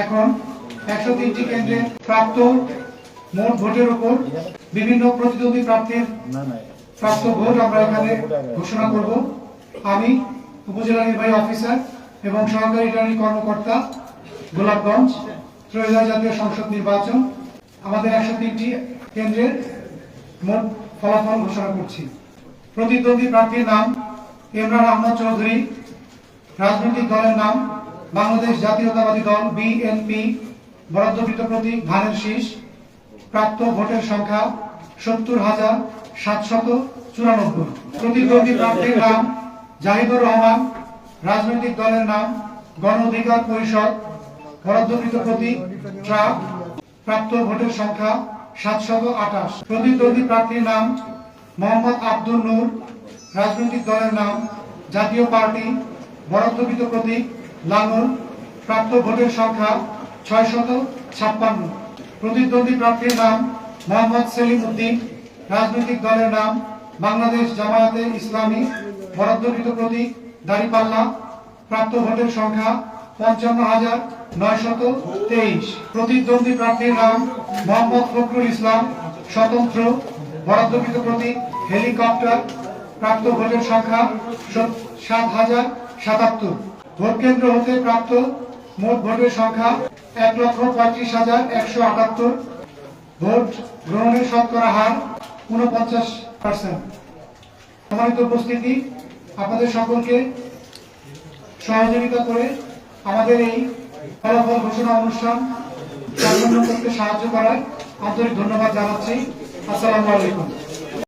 এখন একশো তিনটি কেন্দ্রে প্রাপ্ত মোট ভোটের উপর বিভিন্ন প্রতিদ্বন্দ্বী প্রার্থীর প্রাপ্ত ভোট আমরা এখানে ঘোষণা করব। আমি উপজেলা নির্বাহী অফিসার এবং সহকারী রিটার্নিং কর্মকর্তা গোলাপগঞ্জ ত্রয়োদশ জাতীয় সংসদ নির্বাচন। আমাদের একশো তিনটি কেন্দ্রের মোট ফলাফল ঘোষণা করছি। প্রতিদ্বন্দ্বী প্রার্থীর নাম ইমরান আহমদ চৌধুরী। রাজনৈতিক দলের নাম বাংলাদেশ জাতীয়তাবাদী দল বিএনপি বরাদ্দকৃত প্রতীক ধানের শীষ, প্রাপ্ত ভোটের সংখ্যা সত্তর হাজার সাতশত চুরানব্বই। প্রতিদ্বন্দ্বী প্রার্থীর নাম জাহিদুর রহমান, রাজনৈতিক দলের নাম গণ অধিকার পরিষদ, বরাদ্দকৃত প্রতীক ট্রাক, প্রাপ্ত ভোটের সংখ্যা সাতশত আঠাশ। প্রতিদ্বন্দ্বী প্রার্থীর নাম মোহাম্মদ আব্দুল নূর, রাজনৈতিক দলের নাম জাতীয় পার্টি, বরাদ্দকৃত প্রতীক লাঙল প্রাপ্ত ভোটের সংখ্যা ছয়শত ছাপ্পান্ন। প্রতিদ্বন্দ্বী প্রার্থীর নাম মোহাম্মদ সেলিম উদ্দিন। রাজনৈতিক দলের নাম বাংলাদেশ জামায়াতে ইসলামী। বরাদ্দকৃত প্রতীক দাঁড়িপাল্লা প্রাপ্ত ভোটের সংখ্যা পঞ্চান্ন হাজার নয়শত তেইশ। প্রতিদ্বন্দ্বী প্রার্থীর নাম মোহাম্মদ ফখরুল ইসলাম। স্বতন্ত্র। বরাদ্দকৃত প্রতীক হেলিকপ্টার। প্রাপ্ত ভোটের সংখ্যা সাত হাজার সাতাত্তর। ভোট কেন্দ্র হতে প্রাপ্ত মোট ভোটের সংখ্যা এক লক্ষ পঁয়ত্রিশ হাজার একশো আটাত্তর। ভোট গ্রহণের শতকরা হার উনপঞ্চাশ পার্সেন্ট। সম্মানিত উপস্থিতি, আপনাদের সকলকে সহযোগিতা করে আমাদের এই ফলাফল ঘোষণা অনুষ্ঠান সম্পন্ন করতে সাহায্য করায় আন্তরিক ধন্যবাদ জানাচ্ছি। আসসালামু আলাইকুম।